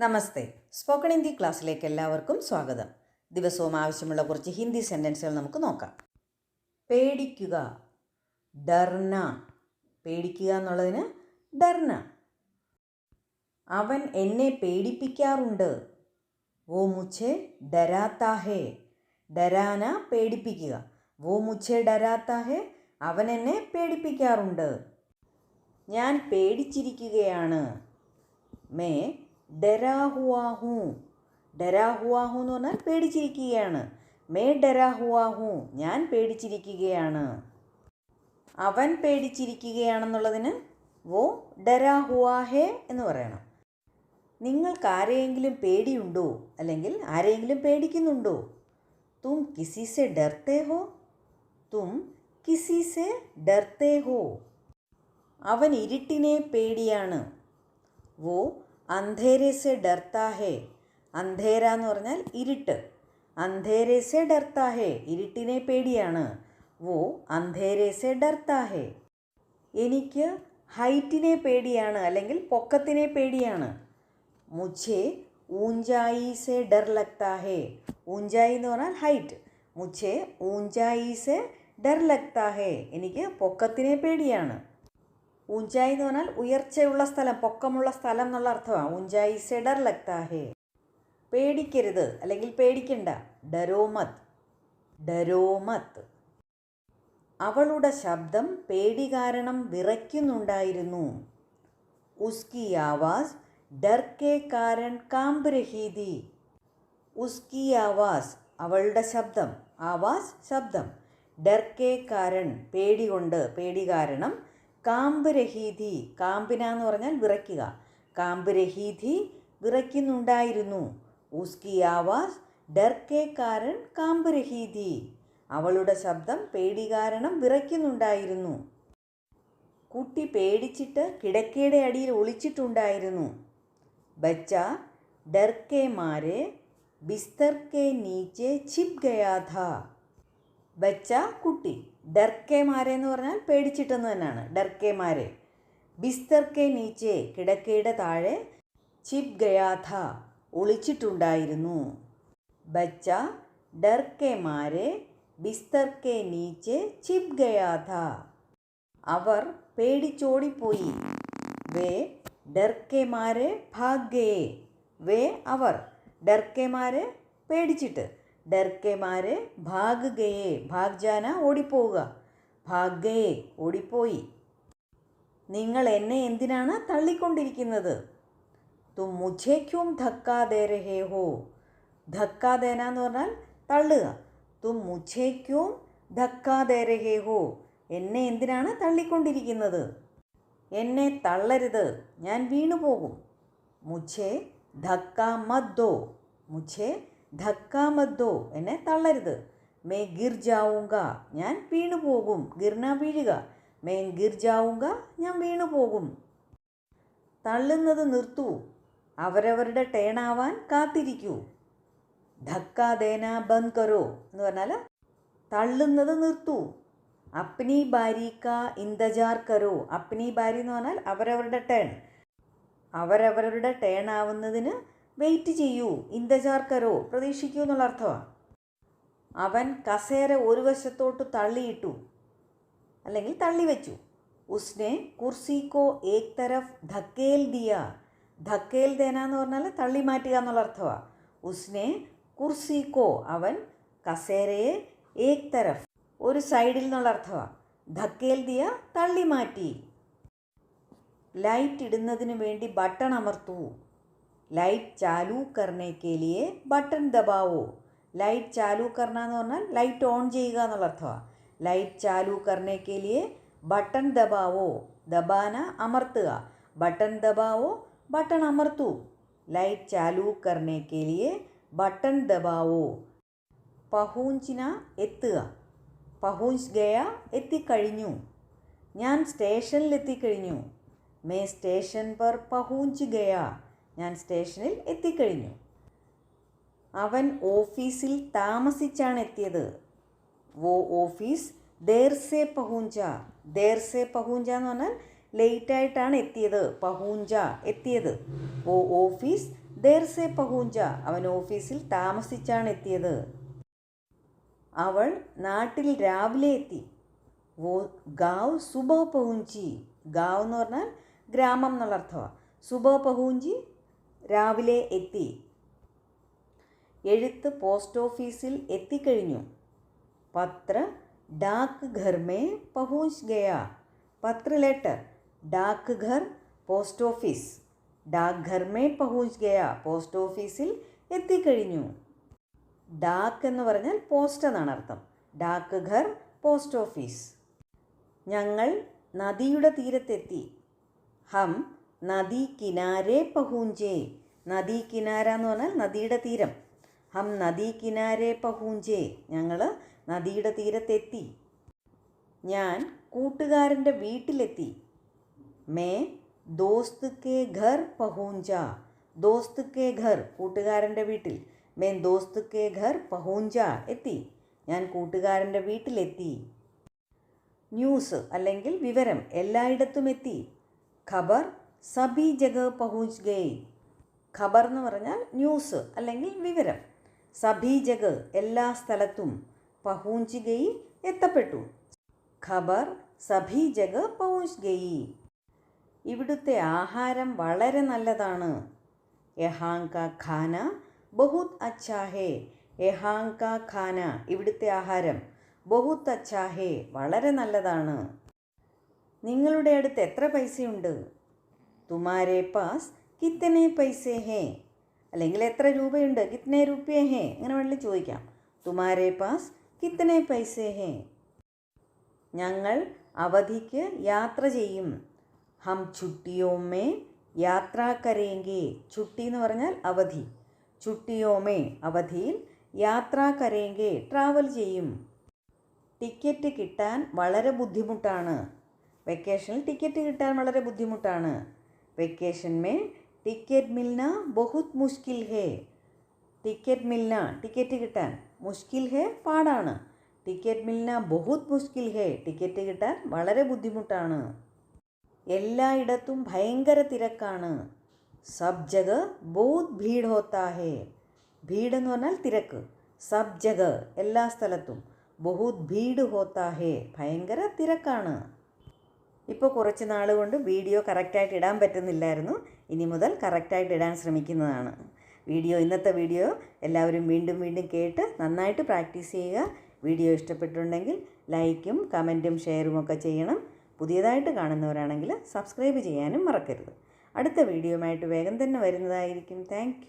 നമസ്തേ. Spoken Hindi ക്ലാസ്സിലേക്ക് എല്ലാവർക്കും സ്വാഗതം. ദിവസവും ആവശ്യമുള്ള കുറച്ച് ഹിന്ദി സെന്റൻസുകൾ നമുക്ക് നോക്കാം. പേടിക്കുക. ഡർന പേടിക്കുക എന്നുള്ളതിന് ഡർന അവൻ എന്നെ പേടിപ്പിക്കാറുണ്ട്. വോ മുച്ചേ ഡരാത്താഹേ ഡരാന പേടിപ്പിക്കുക. വോ മുച്ചേ ഡരാത്താഹേ അവൻ എന്നെ പേടിപ്പിക്കാറുണ്ട്. ഞാൻ പേടിച്ചിരിക്കുകയാണ്. മേ ഡരാ ഹുവാ ഹൂ ഡരാ ഹുവാ ഹൂ എന്ന് പറഞ്ഞാൽ പേടിച്ചിരിക്കുകയാണ്. മേ ഡരാ ഹുവാ ഹൂ ഞാൻ പേടിച്ചിരിക്കുകയാണ്. അവൻ പേടിച്ചിരിക്കുകയാണെന്നുള്ളതിന് വോ ഡരാ ഹുവാ ഹേ എന്ന് പറയണം. നിങ്ങൾക്ക് ആരെയെങ്കിലും പേടിയുണ്ടോ? അല്ലെങ്കിൽ ആരെയെങ്കിലും പേടിക്കുന്നുണ്ടോ? തും കിസിസെ ഡർത്തേ ഹോ? തും കിസിസെ ഡർത്തേ ഹോ? അവൻ ഇരുട്ടിനെ പേടിയാണ്. വോ അന്ധേരെ സെ ഡർത്താ ഹേ അന്ധേര എന്ന് പറഞ്ഞാൽ ഇരുട്ട്. അന്ധേരെ സെ ഡർത്താ ഹേ ഇരുട്ടിനെ പേടിയാണ്. വോ അന്ധേരെ സെ ഡർത്താ ഹേ എനിക്ക് ഹൈറ്റിനെ പേടിയാണ് അല്ലെങ്കിൽ പൊക്കത്തിനെ പേടിയാണ്. മുച്ചേ ഊഞ്ചായി സെ ഡർ ലക്താഹേ ഊഞ്ചായി എന്ന് പറഞ്ഞാൽ ഹൈറ്റ്. മുച്ചേ ഊഞ്ചായി സെ ഡർ ലക്താഹേ എനിക്ക് പൊക്കത്തിനെ പേടിയാണ്. ഊഞ്ചായി എന്ന് പറഞ്ഞാൽ ഉയർച്ചയുള്ള സ്ഥലം പൊക്കമുള്ള സ്ഥലം എന്നുള്ള അർത്ഥമാണ് ഊഞ്ചായി സെഡർ ലക്താഹേ. പേടിക്കരുത് അല്ലെങ്കിൽ പേടിക്കണ്ട. ഡരോമത് ഡരോമത് അവളുടെ ശബ്ദം പേടി കാരണം വിറയ്ക്കുന്നുണ്ടായിരുന്നു. ഉസ്കി ആവാസ് ഡർക്കെ കാരൻ കാമ്പ് രഹീതി. ഉസ്കി ആവാസ് അവളുടെ ശബ്ദം. ആവാസ് ശബ്ദം. ഡർക്കെ കാരൻ പേടി കൊണ്ട്. പേടി കാരണം കാമ്പ് രഹീതി കാമ്പിന എന്ന് പറഞ്ഞാൽ വിറയ്ക്കുക. കാമ്പ് രഹീതി വിറയ്ക്കുന്നുണ്ടായിരുന്നു. ഉസ്കി ആവാസ് ഡർക്കെ കാരൻ കാമ്പ് രഹീതി അവളുടെ ശബ്ദം പേടി കാരണം വിറയ്ക്കുന്നുണ്ടായിരുന്നു. കുട്ടി പേടിച്ചിട്ട് കിടക്കയുടെ അടിയിൽ ഒളിച്ചിട്ടുണ്ടായിരുന്നു. ബച്ച ഡർ ബിസ്തർക്കെ നീച്ചെ ചിപ് ഗയാഥ ബച്ച കുട്ടി. ഡർക്കേമാരെ എന്ന് പറഞ്ഞാൽ പേടിച്ചിട്ടെന്ന് തന്നെയാണ്. ഡർക്കേമാരെ. ബിസ്തർക്കെ നീച്ചെ കിടക്കയുടെ താഴെ ചിപ് ഗയാഥ ഒളിച്ചിട്ടുണ്ടായിരുന്നു. ബച്ച ഡർക്കേമാരെ ബിസ്തർക്കെ നീച്ചെ ചിപ് ഗയാഥ. അവർ പേടിച്ചോടിപ്പോയി. വേ ഡർക്കേമാരെ ഭാഗ്യേ. വേ അവർ ഡർക്കേമാരെ പേടിച്ചിട്ട്. ഡർക്കെമാരെ ഭാഗുകയെ ഭാഗ്ജാന ഓടിപ്പോവുക. ഭാഗ്യയെ ഓടിപ്പോയി. നിങ്ങൾ എന്നെ എന്തിനാണ് തള്ളിക്കൊണ്ടിരിക്കുന്നത്? തും മുജേക്കും ധക്കാതേരഹേ ഹോ ധക്കാതേന എന്ന് പറഞ്ഞാൽ തള്ളുക. തും മുജേക്കും ധക്കാതേരഹേ ഹോ എന്നെ എന്തിനാണ് തള്ളിക്കൊണ്ടിരിക്കുന്നത്? എന്നെ തള്ളരുത്. ഞാൻ വീണുപോകും. മുഛേ ധക്ക മദ്ദോ. മുഛേ ധക്കാമദ്ദോ എന്നെ തള്ളരുത്. മേ ഗിർ ജാവുങ്ക ഞാൻ വീണു പോകും. ഗിർന വീഴുക. മേ ഗിർ ജാവുങ്ക ഞാൻ വീണു പോകും. തള്ളുന്നത് നിർത്തൂ. അവരവരുടെ ടേണാവാൻ കാത്തിരിക്കൂ. ധക്ക ദേന ബന്ദ് കരോ എന്ന് പറഞ്ഞാൽ തള്ളുന്നത് നിർത്തൂ. അപ്നി ബാരിക്ക ഇന്തജാർ കരോ. അപ്നി ബാരി എന്ന് പറഞ്ഞാൽ അവരവരുടെ ടേൺ. അവരവരുടെ ടേൺ ആവുന്നതിന് വെയിറ്റ് ചെയ്യൂ ഇന്തജാർ കരോ പ്രതീക്ഷിക്കൂ എന്നുള്ള അർത്ഥമാണ് അവൻ കസേര ഒരു വശത്തോട്ട് തള്ളിയിട്ടു അല്ലെങ്കിൽ തള്ളിവെച്ചു ഉസ്നെ കുർസിക്കോ ഏക് തരഫ് ധക്കേൽ ദിയ. ധക്കേൽ ദേന എന്ന് പറഞ്ഞാൽ തള്ളി മാറ്റുക എന്നുള്ള അർത്ഥമാണ് ഉസ്നെ കുർസിക്കോ അവൻ കസേരയെ ഏക് തരഫ് ഒരു സൈഡിൽ നിന്നുള്ള അർത്ഥമാണ് ധക്കേൽ ദിയ തള്ളി മാറ്റി. ലൈറ്റ് ഇടുന്നതിന് വേണ്ടി ബട്ടൺ അമർത്തൂ. ലൈറ്റ് ചാലു करने के लिए ബട്ടൺ ദബാവോ? ലൈറ്റ് ചാലു കർണ എന്ന് പറഞ്ഞാൽ ലൈറ്റ് ഓൺ ചെയ്യുക എന്നുള്ള അർത്ഥമാണ്. ലൈറ്റ് ചാലു കർണേ കെ ലിയെ ബട്ടൺ ദബാവോ? ദബാന അമർത്തുക. ബട്ടൺ ദബാവോ? ബട്ടൺ അമർത്തൂ. ലൈറ്റ് ചാലു കർണേ കെ ലിയെ ബട്ടൺ ദബാവോ? പഹൂഞ്ചിന എത്തുക. പഹൂഞ്ച് ഗയ എത്തിക്കഴിഞ്ഞു. ഞാൻ സ്റ്റേഷനിലെത്തിക്കഴിഞ്ഞു. മേ സ്റ്റേഷൻ പർ പഹൂഞ്ച് ഗയാ ഞാൻ സ്റ്റേഷനിൽ എത്തിക്കഴിഞ്ഞു. അവൻ ഓഫീസിൽ താമസിച്ചാണ് എത്തിയത്. വോ ഓഫീസ് ദേർസെ പഹൂഞ്ച. ദേർസെ പഹൂഞ്ച എന്ന് പറഞ്ഞാൽ ലേറ്റായിട്ടാണ് എത്തിയത്. പഹൂഞ്ച എത്തിയത്. വോ ഓഫീസ് ദേർസെ പഹൂഞ്ച. അവൻ ഓഫീസിൽ താമസിച്ചാണ് എത്തിയത്. അവൾ നാട്ടിൽ രാവിലെ എത്തി. വോ ഗാവ് സുബ പഹൂഞ്ചി. ഗാവ് എന്ന് പറഞ്ഞാൽ ഗ്രാമം എന്നുള്ള അർത്ഥമാണ് സുബ പഹൂഞ്ചി രാവിലെ എത്തി. എഴുത്ത് പോസ്റ്റ് ഓഫീസിൽ എത്തിക്കഴിഞ്ഞു. പത്ര ഡാക്ക് ഘർ മേ പഹൂഞ്ച് ഗയ. പത്ര ലെറ്റർ ഡാക്ക് ഘർ പോസ്റ്റ് ഓഫീസ്. ഡാക്ക് ഘർ മേ പഹൂഞ്ച് ഗയ പോസ്റ്റ് ഓഫീസിൽ എത്തിക്കഴിഞ്ഞു. ഡാക്ക് എന്ന് പറഞ്ഞാൽ പോസ്റ്റ് എന്നാണ് അർത്ഥം. ഡാക്ക് ഘർ പോസ്റ്റ് ഓഫീസ്. ഞങ്ങൾ നദിയുടെ തീരത്തെത്തി. ഹം നദി കിനാരെ പഹൂഞ്ചേ? നദി കിനാര എന്ന് പറഞ്ഞാൽ നദിയുടെ തീരം. ഹം നദി കിനാരെ പഹൂഞ്ചേ? ഞങ്ങൾ നദിയുടെ തീരത്തെത്തി. ഞാൻ കൂട്ടുകാരന്റെ വീട്ടിലെത്തി. മേ ദോസ്ത് കെ ഘർ പഹൂഞ്ച. ദോസ്ത് കെ ഘർ കൂട്ടുകാരന്റെ വീട്ടിൽ. മേൻ ദോസ്ത് കെ ഘർ പഹൂഞ്ച എത്തി. ഞാൻ കൂട്ടുകാരന്റെ വീട്ടിലെത്തി. ന്യൂസ് അല്ലെങ്കിൽ വിവരം എല്ലായിടത്തും എത്തി. ഖബർ സബി ജഗ പഹുജ് ഗെയ് ഖബർ എന്ന് പറഞ്ഞാൽ ന്യൂസ് അല്ലെങ്കിൽ വിവരം. സഭി ജഗ് എല്ലാ സ്ഥലത്തും പഹൂഞ്ച് ഗയി എത്തപ്പെട്ടു. ഖബർ സഭി ജഗ് പഹൂഞ്ച് ഗയി ഇവിടുത്തെ ആഹാരം വളരെ നല്ലതാണ്. എഹാങ്ക ഖാന ബഹുത് അച്ഛാ ഹേ യഹാങ്ക ഖാന ഇവിടുത്തെ ആഹാരം ബഹുത് അച്ഛാ ഹേ വളരെ നല്ലതാണ്. നിങ്ങളുടെ അടുത്ത് എത്ര പൈസയുണ്ട്? തുമാരെ പാസ് കിത്തനെ പൈസേ ഹേ. അല്ലെങ്കിൽ എത്ര രൂപയുണ്ട്? കിത്തനെ റുപ്യ ഹേ. അങ്ങനെ വേണമെങ്കിൽ ചോദിക്കാം. തുമാരെ പാസ് കിത്തനെ പൈസേ ഹേ. ഞങ്ങൾ അവധിക്ക് യാത്ര ചെയ്യും. ഹം ചുട്ടിയോമേ യാത്ര കരേങ്കി. ചുട്ടി എന്ന് പറഞ്ഞാൽ അവധി. ചുട്ടിയോമേ അവധിയിൽ യാത്ര കരേങ്കി. ട്രാവൽ ചെയ്യും. ടിക്കറ്റ് കിട്ടാൻ വളരെ ബുദ്ധിമുട്ടാണ്. വെക്കേഷനിൽ ടിക്കറ്റ് കിട്ടാൻ വളരെ ബുദ്ധിമുട്ടാണ്. വെക്കേഷൻ में ടിക്കറ്റ് മിൽന ബഹുത് മുഷ്കിൽ ഹേ ടിക്കറ്റ് മിൽന ടിക്കറ്റ് കിട്ടാൻ മുഷ്കിൽ ഹേ പാടാണ് ടിക്കറ്റ് മിൽന ബഹുത് മുഷ്കിൽ ഹേ ടിക്കറ്റ് കിട്ടാൻ വളരെ ബുദ്ധിമുട്ടാണ് എല്ലായിടത്തും ഭയങ്കര തിരക്കാണ് സബ് ജഗ ബഹുത് ഭീഡ് ഹോത്താ ഹേ ഭീഡ് എന്ന് പറഞ്ഞാൽ തിരക്ക് സബ് ജഗ എല്ലാ സ്ഥലത്തും ബഹുത് ഭീഡ് ഹോത്താ ഹേ ഭയങ്കര തിരക്കാണ് ഇപ്പോൾ കുറച്ച് നാൾ കൊണ്ട് വീഡിയോ കറക്റ്റായിട്ട് ഇടാൻ പറ്റുന്നില്ലായിരുന്നു. ഇനി മുതൽ കറക്റ്റായിട്ട് ഇടാൻ ശ്രമിക്കുന്നതാണ്. വീഡിയോ ഇന്നത്തെ വീഡിയോ എല്ലാവരും വീണ്ടും വീണ്ടും കേട്ട് നന്നായിട്ട് പ്രാക്ടീസ് ചെയ്യുക. വീഡിയോ ഇഷ്ടപ്പെട്ടിട്ടുണ്ടെങ്കിൽ ലൈക്കും കമന്റും ഷെയറും ഒക്കെ ചെയ്യണം. പുതിയതായിട്ട് കാണുന്നവരാണെങ്കിൽ സബ്സ്ക്രൈബ് ചെയ്യാനും മറക്കരുത്. അടുത്ത വീഡിയോയുമായിട്ട് വേഗം തന്നെ വരുന്നതായിരിക്കും. താങ്ക്